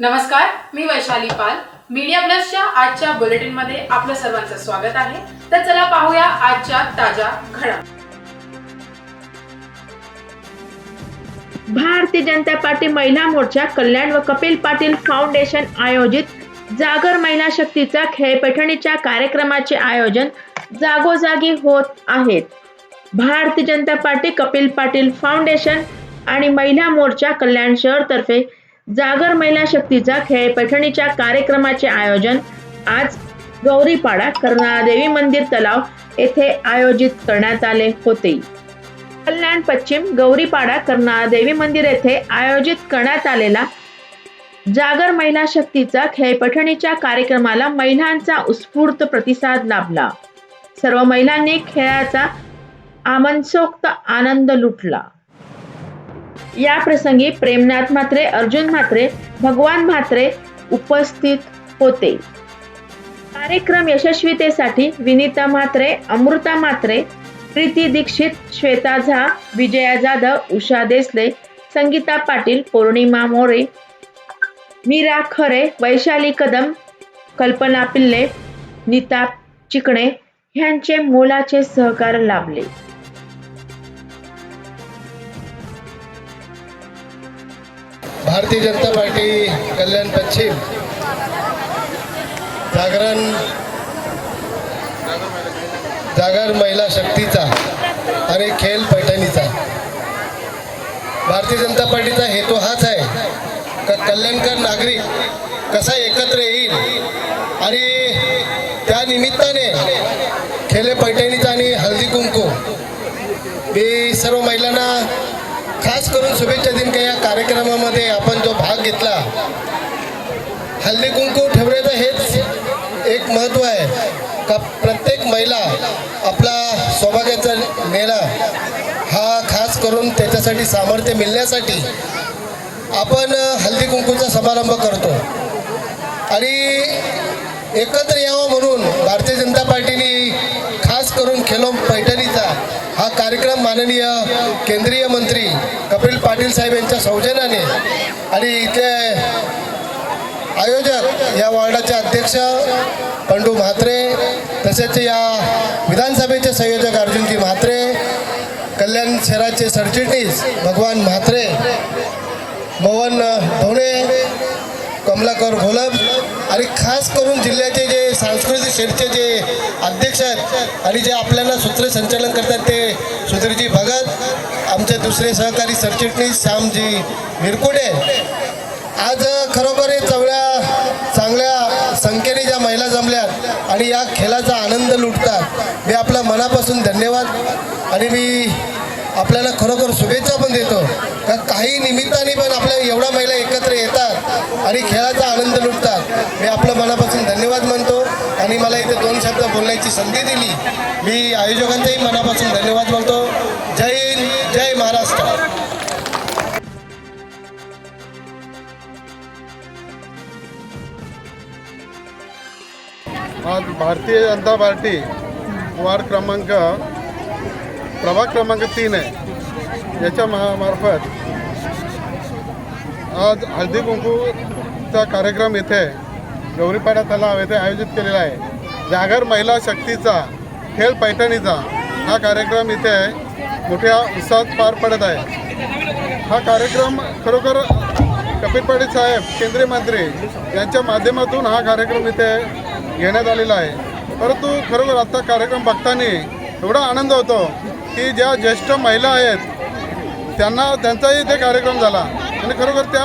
नमस्कार मी वैशाली पाल. मीडिया प्लसच्या आजच्या बुलेटिनमध्ये आपलं सर्वांचं स्वागत आहे. तर चला पाहूया आजच्या ताज्या घडा भारतीय जनता पार्टी महिला मोर्चा कल्याण व कपिल पाटील फाउंडेशन आयोजित जागर महिला शक्तीचा खेळपैठणीच्या कार्यक्रमाचे आयोजन जागोजागी होत आहेत भारतीय जनता पार्टी कपिल पाटील फाउंडेशन आणि महिला मोर्चा कल्याण शहर तर्फे जागर महिला शक्तीचा खेळ पैठणीच्या कार्यक्रमाचे आयोजन आज गौरीपाडा कर्नादेवी मंदिर तलाव येथे आयोजित करण्यात आले होते. कल्याण पश्चिम गौरीपाडा कर्नाळ देवी मंदिर येथे आयोजित करण्यात आलेला जागर महिला शक्तीचा खेळ पैठणीच्या कार्यक्रमाला महिलांचा उत्स्फूर्त प्रतिसाद लाभला. सर्व महिलांनी खेळाचा आमनसोक्त आनंद लुटला. या प्रसंगी प्रेमनाथ म्हात्रे अर्जुन म्हात्रे भगवान म्हात्रे उपस्थित होते. कार्यक्रम यशस्वीतेसाठी विनीता म्हात्रे अमृता म्हात्रे प्रीती दीक्षित श्वेता झा विजया जाधव उषा देसले संगीता पाटील पौर्णिमा मोरे मीरा खरे वैशाली कदम कल्पना पिल्ले नीता चिकणे ह्यांचे मोलाचे सहकार लाभले. भारतीय जनता पार्टी कल्याण पश्चिम जागरण जागर महिला शक्तीचा आणि खेल पैठणीचा. भारतीय जनता पार्टीचा हेतू हाच आहे का कल्याणकर नागरिक कसा एकत्र येईल आणि त्या निमित्ताने खेले पैठणीचा आणि हळदी कुंकू. मी सर्व महिलांना खास करून शुभेच्छा दिन का या कार्यक्रमामध्ये आपण जो भाग घेतला हल्ली कुंकू ठेवण्याचं हेच एक महत्त्व आहे. का प्रत्येक महिला आपला सौभाग्याचा नेला हा खास करून त्याच्यासाठी सामर्थ्य मिळण्यासाठी आपण हल्दी कुंकूचा समारंभ करतो. आणि एकत्र यावं म्हणून भारतीय जनता पार्टीने खास करून खेलो पैठण माननीय केंद्रीय मंत्री कपिल पाटील साहेब यांच्या सौजन्याने आणि इथले आयोजक या वॉर्डाचे अध्यक्ष पंडू म्हात्रे तसेच या विधानसभेचे संयोजक अर्जुनजी म्हात्रे कल्याण शहराचे सरचिटणीस भगवान म्हात्रे मोहन धोणे कमलाकर घोलप आणि खास करून जिल्ह्याचे जे सांस्कृतिक क्षेत्रचे जे अध्यक्ष आहेत आणि जे आपल्याला सूत्रसंचालन करतात ते सुधीरजी भगत आमचे दुसरे सहकारी सरचिटणीस श्यामजी मिरकुडे आज खरोखर चवळ्या चांगल्या संख्येने ज्या महिला जमल्यात आणि या खेळाचा आनंद लुटतात मी आपल्या मनापासून धन्यवाद. आणि मी आपल्याला खरोखर शुभेच्छा पण देतो. का काही निमित्ताने पण आपल्या एवढ्या महिला एकत्र येतात आणि खेळाचा आनंद लुटतात. मी आपल्या मनापासून धन्यवाद म्हणतो आणि मला इथे दोन शब्द बोलण्याची संधी दिली. मी आयोजकांचाही मनापासून धन्यवाद बोलतो. जय हिंद जय महाराष्ट्र. आज भारतीय जनता पार्टी वार्ड क्रमांक प्रभाग क्रमांक तीन आहे. याच्या मा- मार्फत आज हळदी कुंकूचा कार्यक्रम येथे गौरीपाडा तलाव येथे आयोजित केलेला आहे. जागर महिला शक्तीचा खेळ पैठणीचा हा कार्यक्रम इथे मोठ्या उत्साहात पार पडत आहे. हा कार्यक्रम खरोखर कपिल पाटील साहेब केंद्रीय मंत्री यांच्या माध्यमातून हा कार्यक्रम इथे घेण्यात आलेला आहे. परंतु खरोखर आता कार्यक्रम बघताना एवढा आनंद होतो की ज्या ज्येष्ठ महिला आहेत त्यांना त्यांचाही इथे कार्यक्रम झाला. आणि खरोखर त्या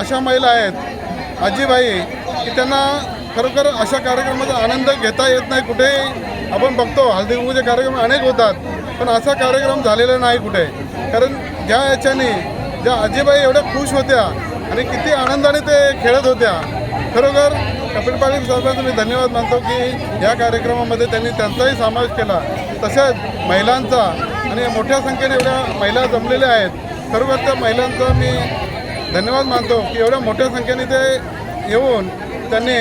अशा महिला आहेत आजीबाई की त्यांना खरोखर अशा कार्यक्रमाचा आनंद घेता येत नाही कुठेही. आपण बघतो हळदी कुंकूचे कार्यक्रम अनेक होतात पण असा कार्यक्रम झालेला नाही कुठे. कारण ज्या याच्याने ज्या आजीबाई एवढ्या खुश होत्या आणि किती आनंदाने ते खेळत होत्या खरोखर कपिल पाटील साहेबांचं मी धन्यवाद मानतो की या कार्यक्रमामध्ये त्यांनी त्यांचाही समावेश केला. तसेच महिलांचा आणि मोठ्या संख्येने एवढ्या महिला जमलेल्या आहेत. सर्व त्या महिलांचा मी धन्यवाद मानतो की एवढ्या मोठ्या संख्येने ते येऊन त्यांनी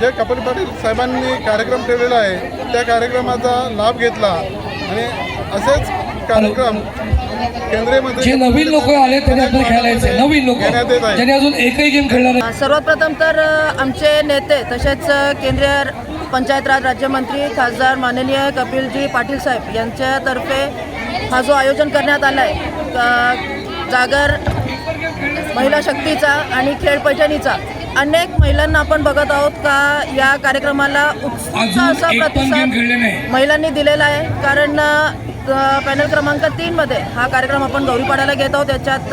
जे कपिल पाटील साहेबांनी कार्यक्रम ठेवलेला आहे त्या कार्यक्रमाचा लाभ घेतला. आणि असेच कार्यक्रम जे नवीन लोक आले त्यांनी आपल्याला खेळायला यायचंय. नवीन लोक. ज्यांनी अजून एकही गेम खेळला नाही सर्वप्रथम तर आमचे नेते तसेच केंद्रीय पंचायत राज राज्यमंत्री खासदार माननीय कपिलजी पाटील साहेब यांच्यातर्फे हा जो आयोजन करण्यात आला आहे जागर महिला शक्तीचा आणि खेळ पैठणीचा अनेक महिलांना आपण बघत आहोत का या कार्यक्रमाला अजून असा एक पण गेम प्रतिसाद खेळले नाही महिलांनी दिलेला आहे कारण पॅनल क्रमांक तीनमध्ये हा कार्यक्रम आपण गौरीपाड्याला घेत आहोत. त्याच्यात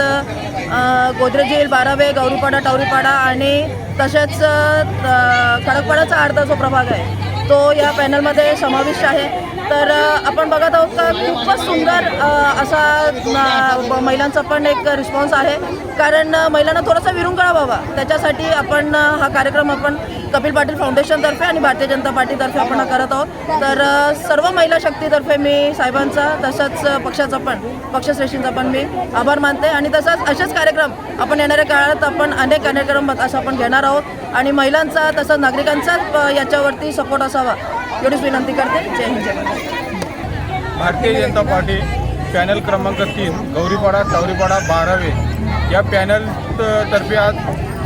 अ, गोदरेज येईल बारावे गौरीपाडा टावरीपाडा आणि तसेच अ, खडकपाड्याचा अर्धा जो प्रभाग आहे तो या पॅनलमध्ये समाविष्ट आहे. तर आपण बघत आहोत का खूपच सुंदर असा महिलांचा पण एक रिस्पॉन्स आहे. कारण महिलांना थोडासा विरंगुळा व्हावा त्याच्यासाठी आपण हा कार्यक्रम आपण कपिल पाटील फाउंडेशनतर्फे आणि भारतीय जनता पार्टीतर्फे आपण हा करत आहोत. तर सर्व महिला शक्तीतर्फे मी साहेबांचा तसंच पक्षाचा पण पक्षश्रेष्ठींचा पण मी आभार मानते. आणि तसंच असेच कार्यक्रम आपण येणाऱ्या काळात आपण अनेक कार्यक्रम असं आपण घेणार आहोत. आणि महिलांचा तसंच नागरिकांचा याच्यावरती सपोर्ट असावा. एवढीच विनंती करते. जय हिंद जय भारतीय जनता पार्टी पॅनल क्रमांक तीन गौरीपाडा टावरीपाडा बारावे. या पॅनल तर्फे आज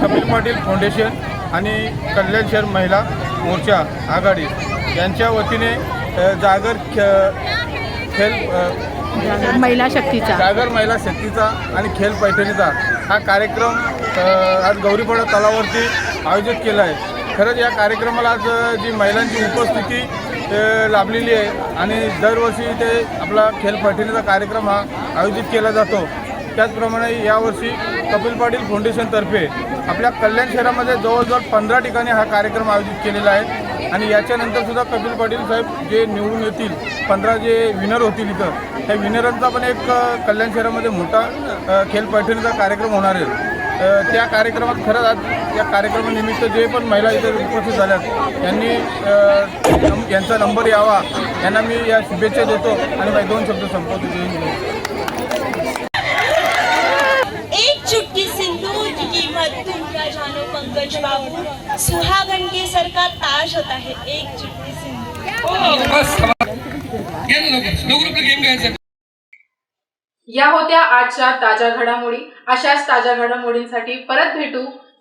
कपिल पाटील फाउंडेशन आणि कल्याण शहर महिला मोर्चा आघाडी यांच्या वतीने जागर ख- खेळ अ, महिला शक्तीचा. जागर महिला शक्तीचा आणि खेळ पैठणीचा हा कार्यक्रम आज गौरीपाडा तलावावरती आयोजित केला आहे. खरंच या कार्यक्रमाला आज जी महिलांची उपस्थिती लाभलेली आहे आणि दरवर्षी ते आपला खेल पैठणीचा कार्यक्रम हा आयोजित केला जातो. त्याचप्रमाणे यावर्षी कपिल पाटील फाउंडेशनतर्फे आपल्या कल्याण शहरामध्ये जवळजवळ पंधरा ठिकाणी हा कार्यक्रम आयोजित केलेला आहे आणि याच्यानंतरसुद्धा कपिल पाटील साहेब जे निवडून येतील पंधरा जे विनर होतील इथं त्या विनरांचा पण एक कल्याण शहरामध्ये मोठा खेल पैठणीचा कार्यक्रम होणार आहे. त्या कार्यक्रमात खरंच आज या कार्यक्रमानिमित्त जे पण महिला इथे उपस्थित झाल्यात यांनी अ, नम- यांचा नंबर यावा यांना मी या शुभेच्छा देतो आणि माझे दोन शब्द संपवतो. जय हिंद. एक चुटकी सिंदूर की कीमत तुम क्या जानो पंकज बाबू. सुहागन के सर का ताज होता है एक चुटकी सिंदूर या होत्या आजच्या ताज्या घडामोडी. अशाच ताज्या घडामोडींसाठी परत भेटू.